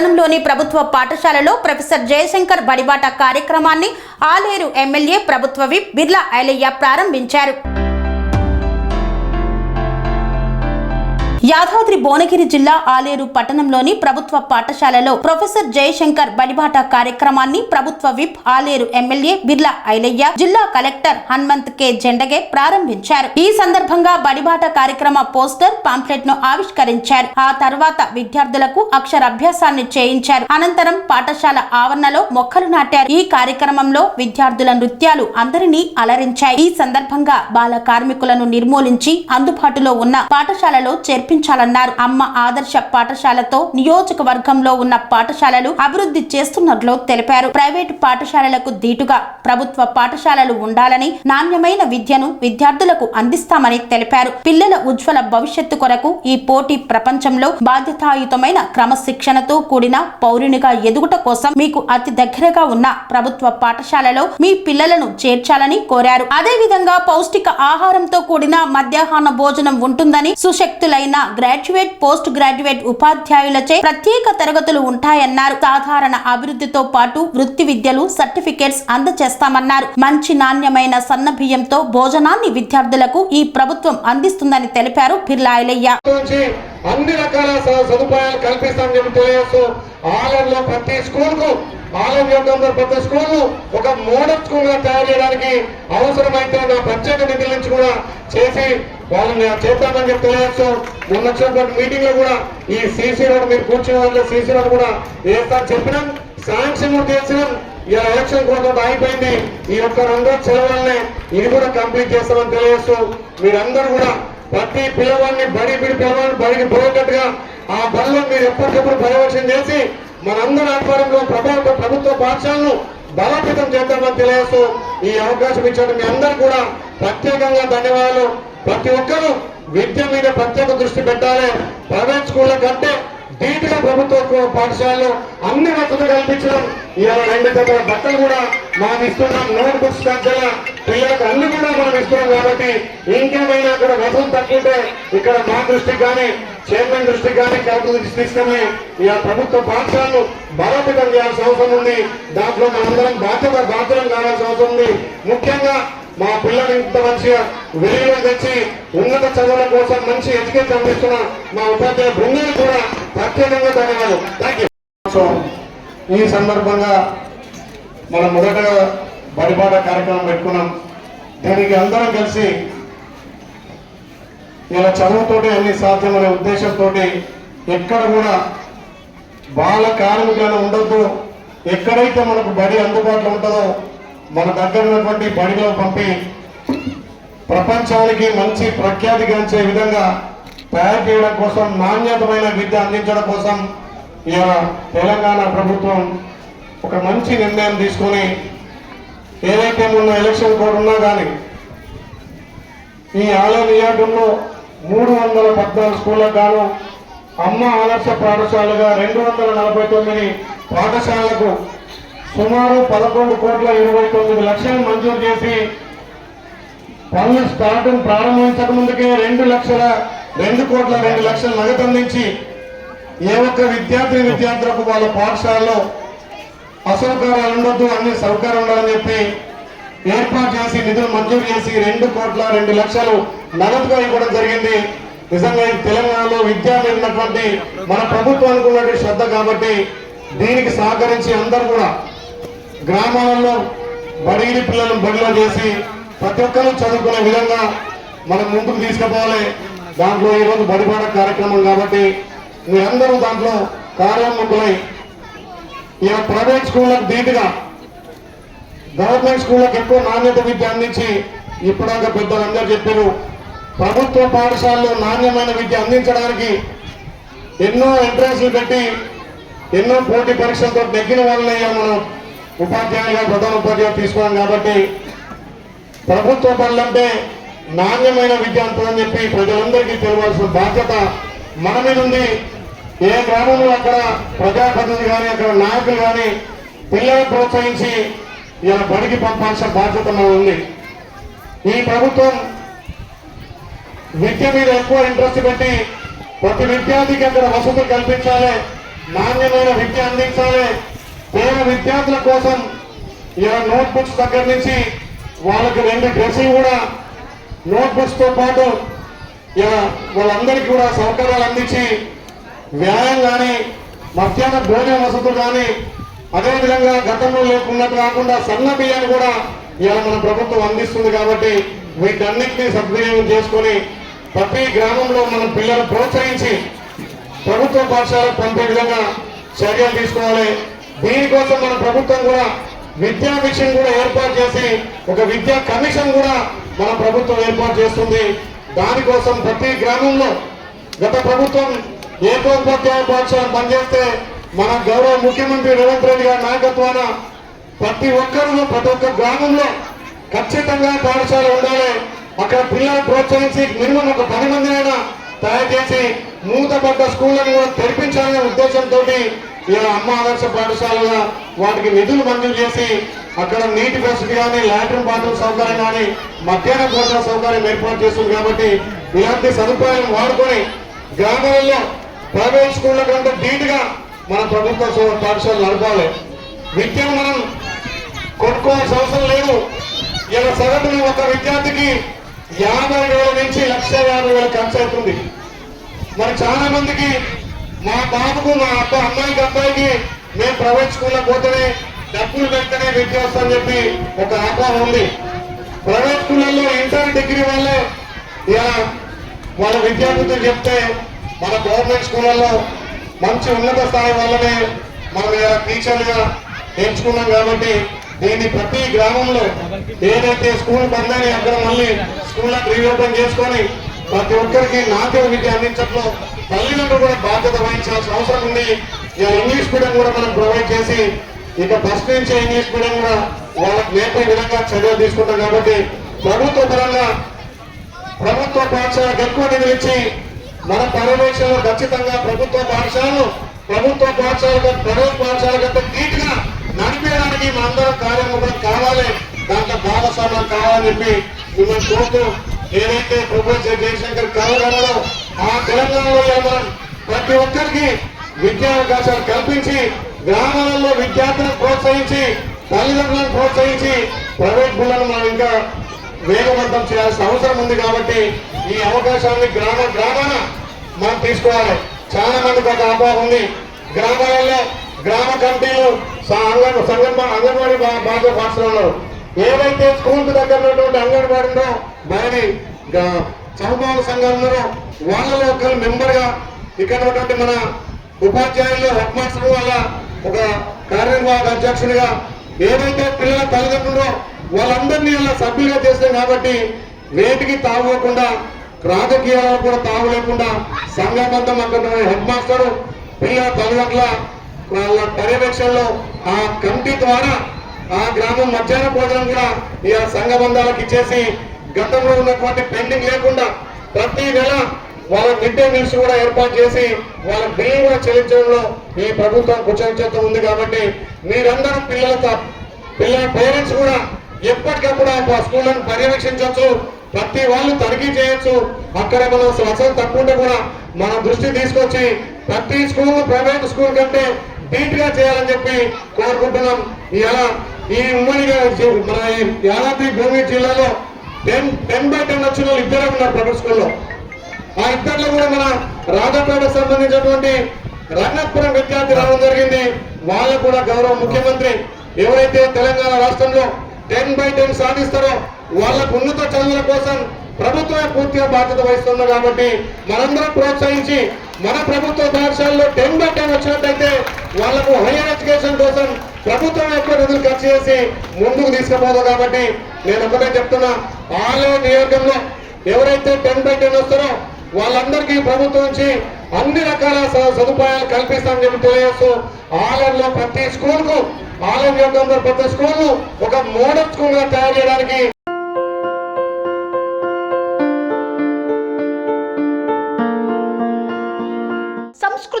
పట్టణంలోని ప్రభుత్వ పాఠశాలలో ప్రొఫెసర్ జయశంకర్ బడిబాట కార్యక్రమాన్ని ఆలేరు ఎమ్మెల్యే ప్రభుత్వ విప్ బిర్లా ఐలయ్య ప్రారంభించారు. యాదాద్రి భువనగిరి జిల్లా ఆలేరు పట్టణంలోని ప్రభుత్వ పాఠశాలలో ప్రొఫెసర్ జయశంకర్ బడిబాట కార్యక్రమాన్ని ప్రభుత్వ విప్ ఆలేరు ఎమ్మెల్యే బిర్లా ఐలయ్య జిల్లా కలెక్టర్ హన్మంత్ కె. జెండగే ప్రారంభించారు. ఈ సందర్భంగా బడిబాట కార్యక్రమ పోస్టర్ పాంప్లెట్ను ఆవిష్కరించారు. ఆ తర్వాత విద్యార్థులకు అక్షరాభ్యాసాన్ని చేయించారు. అనంతరం పాఠశాల ఆవరణలో మొక్కలు నాటారు. ఈ కార్యక్రమంలో విద్యార్థుల నృత్యాలు అందరినీ అలరించాయి. ఈ సందర్భంగా బాల కార్మికులను నిర్మూలించి అందుబాటులో ఉన్న పాఠశాలలో చేర్పించారు. చేర్పించాలన్నారు అమ్మ ఆదర్శ పాఠశాలతో నియోజకవర్గంలో ఉన్న పాఠశాలలు అభివృద్ధి చేస్తున్నట్లు తెలిపారు. ప్రైవేటు పాఠశాలలకు దీటుగా ప్రభుత్వ పాఠశాలలు ఉండాలని నాణ్యమైన విద్యను విద్యార్థులకు అందిస్తామని తెలిపారు. పిల్లల ఉజ్వల భవిష్యత్తు కొరకు ఈ పోటీ ప్రపంచంలో బాధ్యతాయుతమైన క్రమశిక్షణతో కూడిన పౌరునిగా ఎదుగుట కోసం మీకు అతి దగ్గరగా ఉన్న ప్రభుత్వ పాఠశాలలో మీ పిల్లలను చేర్చాలని కోరారు. అదేవిధంగా పౌష్టిక ఆహారంతో కూడిన మధ్యాహ్న భోజనం ఉంటుందని సుశక్తులైన గ్రాడ్యుయేట్ పోస్ట్ గ్రాడ్యుయేట్ ఉపాధ్యాయులచే ప్రత్యేక తరగతులు ఉంటాయన్నారు. సాధారణ అభివృద్ధితో పాటు వృత్తి విద్యలు సర్టిఫికేట్స్ అందజేస్తామన్నారు మంచి నాణ్యమైన సన్న బియ్యంతో భోజనాన్ని విద్యార్థులకు ఈ ప్రభుత్వం అందిస్తుందని తెలిపారు బిర్లాయలయ్య. అన్ని రకాల సదుపాయాలు కల్పిస్తామని చెప్పి తెలియజేస్తూ ఆలయంలో ప్రతి స్కూల్కు ఆలయం యొక్క ప్రతి స్కూల్ను ఒక మోడల్ స్కూల్గా తయారు చేయడానికి అవసరమైతే నా ప్రత్యేక నిధుల నుంచి కూడా చేసి వాళ్ళని చేద్దామని చెప్పి తెలియచ్చు మొన్న వచ్చినటువంటి మీటింగ్లో కూడా ఈ సీసీ రోడ్ మీరు కూర్చున్న వాళ్ళు సీసీ రోడ్ కూడా వేస్తా చెప్పినాం. శాంక్షన్ కూడా చేసినాం. ఇలా ఎలక్షన్ కూడా అయిపోయింది ఈ యొక్క రెండో సెలవులనే ఇది కూడా కంప్లీట్ చేస్తామని తెలియజేస్తూ మీరందరూ కూడా ప్రతి పిల్లవాడిని బడి బిడి పిల్లవాడిని బడికి పోయేటట్టుగా ఆ బడిలో మీరు ఎప్పటికప్పుడు పర్యవేక్షణ చేసి మనందరి ఆధ్వర్యంలో ప్రభుత్వ ప్రభుత్వ పాఠశాలను బలోపేతం చేద్దామని తెలియజేస్తూ ఈ అవకాశం ఇచ్చాడు మీ అందరూ కూడా ప్రత్యేకంగా ధన్యవాదాలు. ప్రతి ఒక్కరూ విద్య మీద ప్రత్యేక దృష్టి పెట్టాలి. ప్రైవేట్ స్కూళ్ళ కంటే ధీటుగా ప్రభుత్వ పాఠశాలలో అన్ని వసతులు కల్పించడం. ఇవాళ రెండు జతల బట్టలు కూడా మనం ఇస్తున్నాం. నోట్ బుక్స్ కంచెల పిల్లలకు అన్ని కూడా మనం ఇస్తున్నాం కాబట్టి ఇంకేమైనా అక్కడ వసతులు తగ్గితే ఇక్కడ మా దృష్టికి కానీ చైర్మన్ దృష్టికి కానీ కలెక్టర్ దృష్టి తీసుకొని ఇక ప్రభుత్వ పాఠశాలను బలోపేతం చేయాల్సిన అవసరం ఉంది. దాంట్లో మనందరం బాధ్యత బాధ్యతం కావాల్సిన అవసరం ఉంది. ముఖ్యంగా మా పిల్లలు ఇంత మంచిగా వెలుగులో తెచ్చి ఉన్నత చదువుల కోసం మంచి ఎడ్యుకేషన్ అందిస్తున్న మా ఉపాధ్యాయ బృందానికి కూడా ప్రత్యేకంగా ధన్యవాదాలు. థ్యాంక్ యూ ఈ సందర్భంగా మనం మొదటగా బడిపాట కార్యక్రమం పెట్టుకున్నాం. దీనికి అందరం కలిసి ఇలా చదువుతోటి అన్ని సాధ్యమనే ఉద్దేశంతో ఎక్కడ కూడా బాల కార్మికులను ఉండొద్దు. ఎక్కడైతే మనకు బడి అందుబాటులో ఉంటుందో మన దగ్గర ఉన్నటువంటి బడిలో పంపి ప్రపంచానికి మంచి ప్రఖ్యాతిగాంచే విధంగా తయారు చేయడం కోసం నాణ్యతమైన విద్య అందించడం కోసం ఇవాళ తెలంగాణ ప్రభుత్వం ఒక మంచి నిర్ణయం తీసుకొని ఏదైతే మొన్న ఎలక్షన్ కోడ్ ఉన్నా కానీ ఈ ఆలయ నియోజకంలో మూడు వందల పద్నాలుగు స్కూళ్ళకు గాను అమ్మ ఆదర్శ పాఠశాలగా రెండు వందల నలభై తొమ్మిది పాఠశాలలకు సుమారు పదకొండు కోట్ల ఇరవై తొమ్మిది లక్షలు మంజూరు చేసి పనులు స్టార్టింగ్ ప్రారంభించక ముందుకే రెండు లక్షల రెండు కోట్ల రెండు లక్షలు నగదు అందించి ఏ ఒక్క విద్యార్థి విద్యార్థులకు వాళ్ళ పాఠశాలలో అసౌకర్యాలు ఉండొద్దు అన్ని సౌకర్యం ఉండాలని చెప్పి ఏర్పాటు చేసి నిధులు మంజూరు చేసి రెండు కోట్ల రెండు లక్షలు నగదుగా ఇవ్వడం జరిగింది. నిజంగా తెలంగాణలో విద్య మీద ఉన్నటువంటి మన ప్రభుత్వానికి ఉన్నటువంటి శ్రద్ధ కాబట్టి దీనికి సహకరించి అందరూ కూడా గ్రామాలలో బడిగిరి పిల్లలను బడిలో చేసి ప్రతి ఒక్కరూ చదువుకునే విధంగా మనం ముందుకు తీసుకుపోవాలి. దాంట్లో ఈరోజు బడిపాట కార్యక్రమం కాబట్టి మీరందరూ దాంట్లో కార్యోన్ముఖులై ఇలా ప్రైవేట్ స్కూళ్ళకు ధీటుగా గవర్నమెంట్ స్కూళ్ళకు ఎక్కువ నాణ్యత విద్య అందించి ఇప్పటిదాకా పెద్దలందరూ చెప్పారు ప్రభుత్వ పాఠశాలలో నాణ్యమైన విద్య అందించడానికి ఎన్నో ఎంట్రన్స్లు పెట్టి ఎన్నో పోటీ పరీక్షలతో నెగ్గిన వాళ్ళని మనం ఉపాధ్యాయులుగా ప్రధాన ఉపాధ్యాయులు తీసుకున్నాం కాబట్టి ప్రభుత్వ పనులంటే నాణ్యమైన విద్య అంటుందని చెప్పి ప్రజలందరికీ తెలియాల్సిన బాధ్యత మన మీద ఉంది. ఏ గ్రామంలో అక్కడ ప్రజాప్రతినిధి కానీ అక్కడ నాయకులు కానీ పిల్లలు ప్రోత్సహించి ఇలా బడికి పంపాల్సిన బాధ్యత మన ఉంది. ఈ ప్రభుత్వం విద్య మీద ఎక్కువ ఇంట్రెస్ట్ పెట్టి ప్రతి విద్యార్థికి అక్కడ వసతులు కల్పించాలి నాణ్యమైన విద్య అందించాలి. పేద విద్యార్థుల కోసం ఇలా నోట్బుక్స్ దగ్గర నుంచి వాళ్ళకి రెండు డ్రెస్సులు కూడా నోట్బుక్స్తో తో పాటు ఇలా వాళ్ళందరికీ కూడా సౌకర్యాలు అందించి వ్యాయామం కానీ మధ్యాహ్న భోజన వసతులు కానీ అదేవిధంగా గతంలో లేకున్నట్టు కాకుండా సన్న బియ్యాన్ని కూడా ఇలా మన ప్రభుత్వం అందిస్తుంది కాబట్టి వీటన్నిటినీ సద్వినియోగం చేసుకొని ప్రతి గ్రామంలో మన పిల్లలు ప్రోత్సహించి ప్రభుత్వ పాఠశాలకు పంపే విధంగా చర్యలు తీసుకోవాలి. దీనికోసం మన ప్రభుత్వం కూడా విద్యా మిషన్ కూడా ఏర్పాటు చేసి ఒక విద్యా కమిషన్ కూడా మన ప్రభుత్వం ఏర్పాటు చేస్తుంది. దానికోసం ప్రతి గ్రామంలో గత ప్రభుత్వం ఏకోపాధ్యాయ పాఠశాల పనిచేస్తే మన గౌరవ ముఖ్యమంత్రి రేవంత్ రెడ్డి గారి నాయకత్వాన ప్రతి ఒక్కరూ ప్రతి ఒక్క గ్రామంలో ఖచ్చితంగా పాఠశాల ఉండాలి. అక్కడ పిల్లలు ప్రోత్సహించి మినిమం ఒక పది మందినైనా తయారు చేసి మూతపడ్డ స్కూళ్ళను కూడా తెరిపించాలనే ఉద్దేశంతో ఇలా అమ్మ ఆదర్శ పాఠశాలగా వాటికి నిధులు మంజూరు చేసి అక్కడ నీటి వసతి కానీ లాట్రిన్ బాత్రూమ్ సౌకర్యం కానీ మధ్యాహ్న భోజన సౌకర్యం ఏర్పాటు చేస్తుంది కాబట్టి ఇలాంటి సదుపాయం వాడుకొని గ్రామాలలో ప్రైవేట్ స్కూళ్ళ కంటే ధీటుగా మన ప్రభుత్వ పాఠశాలలు నడపాలి. విద్యను మనం కొనుక్కోవాల్సిన అవసరం లేదు. ఇలా సగటున ఒక విద్యార్థికి యాభై వేల నుంచి లక్ష యాభై వేల ఖర్చు అవుతుంది. మరి చాలా మందికి మా బాబుకు మా అక్క అమ్మాయికి అబ్బాయికి మేము ప్రైవేట్ స్కూల్లో పోతేనే డబ్బులు పెడితేనే విద్య వస్తుందని చెప్పి ఒక ఆహ్వానం ఉంది. ప్రైవేట్ స్కూళ్ళల్లో ఇంటర్ డిగ్రీ వాళ్ళే ఇలా వాళ్ళ విద్యార్థులు చెప్తే మన గవర్నమెంట్ స్కూళ్ళల్లో మంచి ఉన్నత స్థాయి వాళ్ళనే మనం ఇలా నేర్చుకున్నాం కాబట్టి దీన్ని ప్రతి గ్రామంలో ఏదైతే స్కూల్ బంద్ అని అక్కడ మళ్ళీ స్కూల్లో రీఓపెన్ చేసుకొని ప్రతి ఒక్కరికి నాట్య విద్య అందించడంలో తల్లిదండ్రులు కూడా బాధ్యత వహించాల్సిన అవసరం ఉంది. ఇంగ్లీష్ మీడియం కూడా మనం ప్రొవైడ్ చేసి ఇక ఫస్ట్ నుంచి ఇంగ్లీష్ మీడియం కూడా వాళ్ళకి నేర్పే విధంగా చర్యలు తీసుకుంటాం కాబట్టి ప్రభుత్వ పరంగా ప్రభుత్వ పాఠశాలకు ఎక్కువ నిధులు ఇచ్చి మన పర్యవేక్షణలో ఖచ్చితంగా ప్రభుత్వ పాఠశాలలు ప్రభుత్వ పాఠశాలకు ప్రైవేట్ పాఠశాల నీట్గా నడిపేయడానికి మనందరం కార్యక్రమం కావాలి. దాంట్లో భాగస్వామ్యం కావాలని చెప్పి మిమ్మల్ని కోరుతూ ఏదైతే ప్రొఫెసర్ జయశంకర్ కలగడలో ఆ తెలంగాణలో మనం ప్రతి ఒక్కరికి విద్యా అవకాశాలు కల్పించి గ్రామాలలో విద్యార్థులను ప్రోత్సహించి తల్లిదండ్రులను ప్రోత్సహించి ప్రైవేట్ బుల్లను మనం ఇంకా వేగవంతం చేయాల్సిన అవసరం ఉంది కాబట్టి ఈ అవకాశాన్ని గ్రామ గ్రామాన మనం తీసుకోవాలి. చాలా మందికి ఒక అపోహ ఉంది. గ్రామాలలో గ్రామ కమిటీలు అంగన్వాడీ బా- పాఠశాలలో ఏవైతే స్కూల్కు దగ్గర ఉన్నటువంటి అంగన్వాడీ ఉందో దాని చౌబాల సంఘాలు వాళ్ళలో ఒక మెంబర్గా ఇక్కడ ఉన్నటువంటి మన ఉపాధ్యాయులు హెడ్ మాస్టర్ వల్ల ఒక కార్యనిర్వాహక అధ్యక్షుడిగా ఏదైతే పిల్లల తల్లిదండ్రులు వాళ్ళందరినీ అలా సభ్యులుగా చేస్తాం కాబట్టి వేటికి తాగకుండా రాజకీయాలకు కూడా తాగు లేకుండా సంఘబద్ధం అక్కడ హెడ్ మాస్టరు పిల్లల తల్లిదండ్రుల వాళ్ళ పర్యవేక్షణలో ఆ కమిటీ ద్వారా ఆ గ్రామం మధ్యాహ్న భోజనం కూడా ఈ సంఘబంధాలకు ఇచ్చేసి గతంలో ఉన్నటువంటి పెండింగ్ లేకుండా ప్రతి నెల వాళ్ళ మిడ్ డే మీల్స్ కూడా ఏర్పాటు చేసి వాళ్ళ బిల్లు కూడా చెల్లించడంలో ఈ ప్రభుత్వం కృతజ్ఞత ఉంది కాబట్టి మీరందరూ పిల్లలతో పిల్లల పేరెంట్స్ కూడా ఎప్పటికప్పుడు ఆ స్కూళ్ళను పర్యవేక్షించవచ్చు ప్రతి వాళ్ళు తనిఖీ చేయొచ్చు అక్కడ మనం అసలు తక్కువ ఉంటే కూడా మన దృష్టి తీసుకొచ్చి ప్రతి స్కూల్ ప్రైవేట్ స్కూల్ కంటే డీట్గా చేయాలని చెప్పి కోరుకుంటున్నాం. ఇలా ఈ ఉమ్మడిగా మన యాదాద్రి భూమి జిల్లాలో టెన్ టెన్ బై టెన్ వచ్చిన వాళ్ళు ఉన్నారు ప్రైవేట్ స్కూల్లో. ఆ ఇద్దరిలో కూడా మన రాజపేటకు సంబంధించినటువంటి రంగపురం విద్యార్థి రావడం జరిగింది. వాళ్ళకు కూడా గౌరవ ముఖ్యమంత్రి ఎవరైతే తెలంగాణ రాష్ట్రంలో టెన్ బై టెన్ సాధిస్తారో వాళ్ళకు ఉన్నత చదువుల కోసం ప్రభుత్వమే పూర్తిగా బాధ్యత వహిస్తుంది కాబట్టి మనందరం ప్రోత్సహించి మన ప్రభుత్వ పాఠశాలలో టెన్ బై టెన్ వచ్చినట్టయితే వాళ్ళకు హైయర్ ఎడ్యుకేషన్ కోసం ప్రభుత్వం ఎక్కువ నిధులు ఖర్చు చేసి ముందుకు తీసుకుపోదు కాబట్టి నేను ఒకటే చెప్తున్నా ఆలయ నియోజకంలో ఎవరైతే టెన్ బై టెన్ వస్తారో వాళ్ళందరికీ ప్రభుత్వం నుంచి అన్ని రకాల స- సదుపాయాలు కల్పిస్తామని చెప్పి తెలియజేస్తూ ఆలయంలో ప్రతి స్కూల్కు ఆలయం యొక్క ప్రతి స్కూల్ను ఒక మోడల్ స్కూల్గా తయారు చేయడానికి